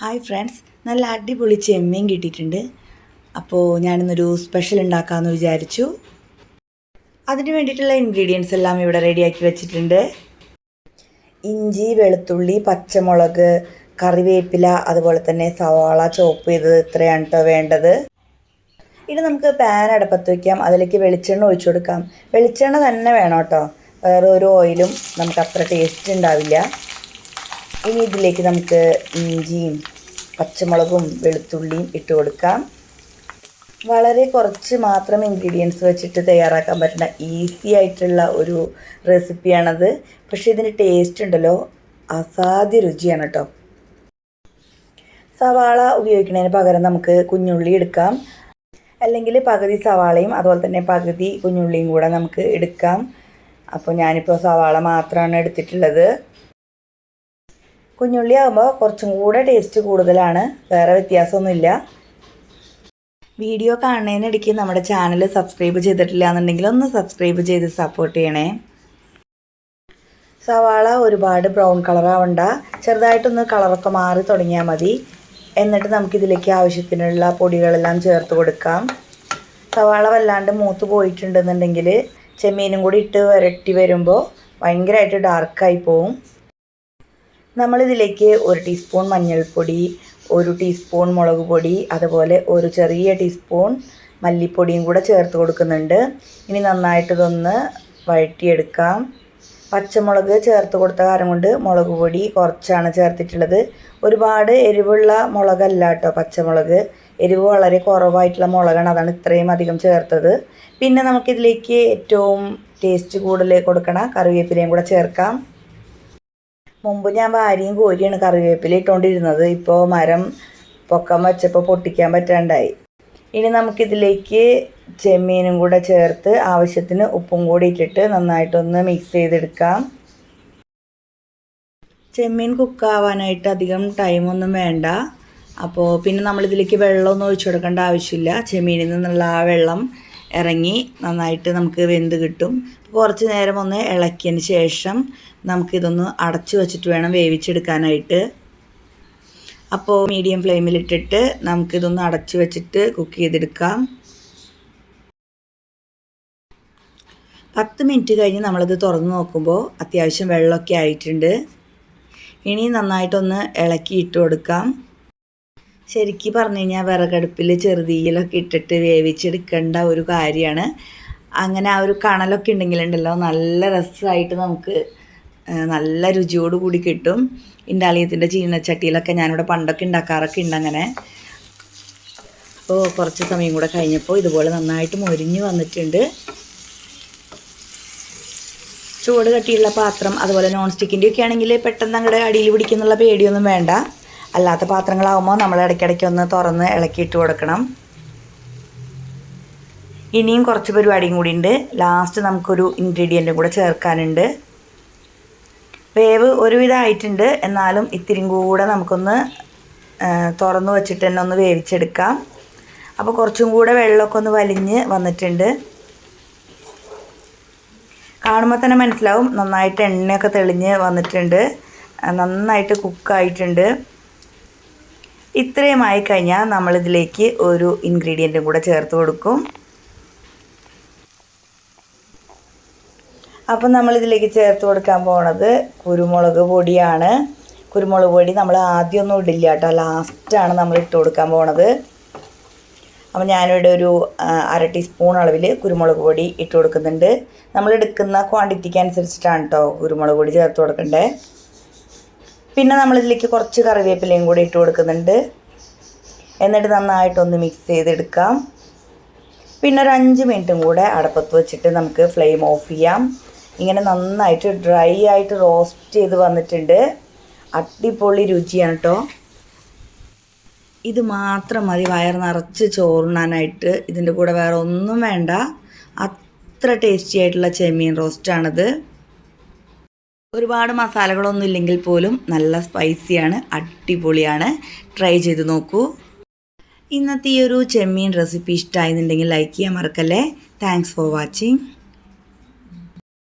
Hi friends. നല്ല അടിപൊളി ചെമ്മീൻ കിട്ടിയിട്ടുണ്ട്. അപ്പോൾ ഞാനിന്നൊരു സ്പെഷ്യൽ ഉണ്ടാക്കാമെന്ന് വിചാരിച്ചു. അതിന് വേണ്ടിയിട്ടുള്ള ഇൻഗ്രീഡിയൻസ് എല്ലാം ഇവിടെ റെഡിയാക്കി വെച്ചിട്ടുണ്ട്. ഇഞ്ചി വെളുത്തുള്ളി പച്ചമുളക് കറിവേപ്പില അതുപോലെ തന്നെ സവാള ചോപ്പ് ചെയ്തത് ഇത്രയാണ് കേട്ടോ വേണ്ടത്. ഇനി നമുക്ക് പാൻ അടപ്പത്ത് വയ്ക്കാം അതിലേക്ക് വെളിച്ചെണ്ണ ഒഴിച്ചു കൊടുക്കാം. വെളിച്ചെണ്ണ തന്നെ വേണം കേട്ടോ വേറെ ഒരു ഓയിലും നമുക്ക് അത്ര ടേസ്റ്റ് ഉണ്ടാവില്ല. ഇനി ഇതിലേക്ക് നമുക്ക് ഇഞ്ചിയും പച്ചമുളകും വെളുത്തുള്ളിയും ഇട്ട് കൊടുക്കാം. വളരെ കുറച്ച് മാത്രം ഇൻഗ്രീഡിയൻസ് വെച്ചിട്ട് തയ്യാറാക്കാൻ പറ്റുന്ന ഈസി ആയിട്ടുള്ള ഒരു റെസിപ്പിയാണത് പക്ഷേ ഇതിന് ടേസ്റ്റ് ഉണ്ടല്ലോ. അസാധ്യ രുചിയാണ് കേട്ടോ സവാള ഉപയോഗിക്കുന്നതിന് പകരം നമുക്ക് കുഞ്ഞുള്ളി എടുക്കാം. അല്ലെങ്കിൽ പകുതി സവാളയും അതുപോലെ തന്നെ പകുതി കുഞ്ഞുള്ളിയും കൂടെ നമുക്ക് എടുക്കാം. അപ്പോൾ ഞാനിപ്പോൾ സവാള മാത്രമാണ് എടുത്തിട്ടുള്ളത്. കുഞ്ഞുള്ളി ആകുമ്പോൾ കുറച്ചും കൂടെ ടേസ്റ്റ് കൂടുതലാണ്. വേറെ വ്യത്യാസമൊന്നുമില്ല. വീഡിയോ കാണുന്നതിനിടയ്ക്ക് നമ്മുടെ ചാനൽ സബ്സ്ക്രൈബ് ചെയ്തിട്ടില്ല എന്നുണ്ടെങ്കിൽ ഒന്ന് സബ്സ്ക്രൈബ് ചെയ്ത് സപ്പോർട്ട് ചെയ്യണേ. സവാള ഒരുപാട് ബ്രൗൺ കളറാവണ്ട ചെറുതായിട്ടൊന്ന് കളറൊക്കെ മാറി തുടങ്ങിയാൽ മതി. എന്നിട്ട് നമുക്കിതിലേക്ക് ആവശ്യത്തിനുള്ള പൊടികളെല്ലാം ചേർത്ത് കൊടുക്കാം. സവാള വല്ലാണ്ട് മൂത്ത് പോയിട്ടുണ്ടെന്നുണ്ടെങ്കിൽ ചെമ്മീനും കൂടി ഇട്ട് വരട്ടി വരുമ്പോൾ ഭയങ്കരമായിട്ട് ഡാർക്കായി പോവും. നമ്മളിതിലേക്ക് ഒരു ടീസ്പൂൺ മഞ്ഞൾപ്പൊടി ഒരു ടീസ്പൂൺ മുളക് പൊടി അതുപോലെ ഒരു ചെറിയ ടീസ്പൂൺ മല്ലിപ്പൊടിയും കൂടെ ചേർത്ത് കൊടുക്കുന്നുണ്ട്. ഇനി നന്നായിട്ട് ഇതൊന്ന് വഴറ്റിയെടുക്കാം. പച്ചമുളക് ചേർത്ത് കൊടുത്ത കാരണം കൊണ്ട് മുളക് പൊടി കുറച്ചാണ് ചേർത്തിട്ടുള്ളത്. ഒരുപാട് എരിവുള്ള മുളകല്ല കേട്ടോ പച്ചമുളക്. എരിവ് വളരെ കുറവായിട്ടുള്ള മുളകാണ്. അതാണ് ഇത്രയും അധികം ചേർത്തത്. പിന്നെ നമുക്കിതിലേക്ക് ഏറ്റവും ടേസ്റ്റ് കൂടുതൽ കൊടുക്കണ കറിവേപ്പിലയും കൂടെ ചേർക്കാം. മുമ്പ് ഞാൻ വാരിയും കോരിയാണ് കറിവേപ്പില ഇട്ടുകൊണ്ടിരുന്നത് ഇപ്പോൾ മരം പൊക്കം വച്ചപ്പോൾ പൊട്ടിക്കാൻ പറ്റാണ്ടായി. ഇനി നമുക്കിതിലേക്ക് ചെമ്മീനും കൂടെ ചേർത്ത് ആവശ്യത്തിന് ഉപ്പും കൂടി ഇട്ടിട്ട് നന്നായിട്ടൊന്ന് മിക്സ് ചെയ്തെടുക്കാം. ചെമ്മീൻ കുക്കാവാനായിട്ട് അധികം ടൈമൊന്നും വേണ്ട. അപ്പോൾ പിന്നെ നമ്മളിതിലേക്ക് വെള്ളമൊന്നും ഒഴിച്ചു കൊടുക്കേണ്ട ആവശ്യമില്ല. ചെമ്മീനിൽ നിന്നുള്ള ആ വെള്ളം ഇറങ്ങി നന്നായിട്ട് നമുക്ക് വെന്ത് കിട്ടും. കുറച്ച് നേരം ഒന്ന് ഇളക്കിയതിന് ശേഷം നമുക്കിതൊന്ന് അടച്ചു വച്ചിട്ട് വേണം വേവിച്ചെടുക്കാനായിട്ട്. അപ്പോൾ മീഡിയം ഫ്ലെയിമിലിട്ടിട്ട് നമുക്കിതൊന്ന് അടച്ചു വെച്ചിട്ട് കുക്ക് ചെയ്തെടുക്കാം. പത്ത് മിനിറ്റ് കഴിഞ്ഞ് നമ്മളിത് തുറന്ന് നോക്കുമ്പോൾ അത്യാവശ്യം വെള്ളമൊക്കെ ആയിട്ടുണ്ട്. ഇനി നന്നായിട്ടൊന്ന് ഇളക്കി ഇട്ട് കൊടുക്കാം. ശരിക്ക് പറഞ്ഞു കഴിഞ്ഞാൽ വിറകടുപ്പിൽ ചെറുതീയിലൊക്കെ ഇട്ടിട്ട് വേവിച്ചെടുക്കേണ്ട ഒരു കാര്യമാണ്. അങ്ങനെ ആ ഒരു കണലൊക്കെ ഉണ്ടെങ്കിലുണ്ടല്ലോ നല്ല രസമായിട്ട് നമുക്ക് നല്ല രുചിയോട് കൂടി കിട്ടും. ഇണ്ടാലിയത്തിന്റെ ചീനച്ചട്ടിയിലൊക്കെ ഞാനിവിടെ പണ്ടൊക്കെ ഉണ്ടാക്കാറൊക്കെ ഉണ്ട് അങ്ങനെ. അപ്പോൾ കുറച്ച് സമയം കൂടെ കഴിഞ്ഞപ്പോൾ ഇതുപോലെ നന്നായിട്ട് മൊരിഞ്ഞ് വന്നിട്ടുണ്ട്. ചൂട് കട്ടിയുള്ള പാത്രം അതുപോലെ നോൺ സ്റ്റിക്കിന്റെ ഒക്കെ ആണെങ്കിൽ പെട്ടെന്ന് അങ്ങോട്ട് അടിയിൽ പിടിക്കുന്നുള്ള പേടിയൊന്നും വേണ്ട. അല്ലാത്ത പാത്രങ്ങളാകുമ്പോൾ നമ്മൾ ഇടയ്ക്കിടയ്ക്ക് ഒന്ന് തുറന്ന് ഇളക്കിയിട്ട് കൊടുക്കണം. ഇനിയും കുറച്ച് പരിപാടിയും കൂടി ഉണ്ട്. ലാസ്റ്റ് നമുക്കൊരു ഇൻഗ്രീഡിയന്റും കൂടെ ചേർക്കാനുണ്ട്. വേവ് ഒരുവിധം ആയിട്ടുണ്ട് എന്നാലും ഇത്തിരിയും കൂടെ നമുക്കൊന്ന് തുറന്ന് വെച്ചിട്ട് തന്നെ ഒന്ന് വേവിച്ചെടുക്കാം. അപ്പോൾ കുറച്ചും കൂടെ വെള്ളമൊക്കെ ഒന്ന് വലിഞ്ഞ് വന്നിട്ടുണ്ട്. കാണുമ്പോൾ തന്നെ മനസ്സിലാവും. നന്നായിട്ട് എണ്ണയൊക്കെ തെളിഞ്ഞ് വന്നിട്ടുണ്ട്. നന്നായിട്ട് കുക്കായിട്ടുണ്ട് ഇത്രയുമായി കഴിഞ്ഞാൽ നമ്മളിതിലേക്ക് ഒരു ഇൻഗ്രീഡിയന്റും കൂടെ ചേർത്ത് കൊടുക്കും. അപ്പം നമ്മളിതിലേക്ക് ചേർത്ത് കൊടുക്കാൻ പോണത് കുരുമുളക് പൊടിയാണ്. കുരുമുളക് പൊടി നമ്മൾ ആദ്യമൊന്നും ഇടില്ല കേട്ടോ. ലാസ്റ്റാണ് നമ്മൾ ഇട്ട് കൊടുക്കാൻ പോണത്. അപ്പം ഞാനിവിടെ ഒരു അര ടീസ്പൂൺ അളവിൽ കുരുമുളക് പൊടി ഇട്ട് കൊടുക്കുന്നുണ്ട്. നമ്മൾ എടുക്കുന്ന ക്വാണ്ടിറ്റിക്ക് അനുസരിച്ചിട്ടാണ് കേട്ടോ കുരുമുളക് പൊടി ചേർത്ത് കൊടുക്കണ്ടേ. പിന്നെ നമ്മളിതിലേക്ക് കുറച്ച് കറിവേപ്പിലയും കൂടി ഇട്ട് കൊടുക്കുന്നുണ്ട്. എന്നിട്ട് നന്നായിട്ടൊന്ന് മിക്സ് ചെയ്തെടുക്കാം. പിന്നെ ഒരു അഞ്ച് മിനിറ്റും കൂടെ അടപ്പത്ത് വെച്ചിട്ട് നമുക്ക് ഫ്ലെയിം ഓഫ് ചെയ്യാം. ഇങ്ങനെ നന്നായിട്ട് ഡ്രൈ ആയിട്ട് റോസ്റ്റ് ചെയ്ത് വന്നിട്ടുണ്ട്. അടിപൊളി രുചിയാണ് കേട്ടോ ഇത് മാത്രം മതി വയർ നിറച്ച് ചോറുണ്ണാനായിട്ട് ഇതിന്റെ കൂടെ വേറെ ഒന്നും വേണ്ട. അത്ര ടേസ്റ്റി ആയിട്ടുള്ള ചെമ്മീൻ റോസ്റ്റാണിത് ഒരുപാട് മസാലകളൊന്നും ഇല്ലെങ്കിൽ പോലും നല്ല സ്പൈസിയാണ് അടിപൊളിയാണ്. ട്രൈ ചെയ്ത് നോക്കൂ. ഇന്നത്തെ ഈ ഒരു ചെമ്മീൻ റെസിപ്പി ഇഷ്ടമായിരുന്നുണ്ടെങ്കിൽ ലൈക്ക് ചെയ്യാൻ മറക്കല്ലേ. Thanks for watching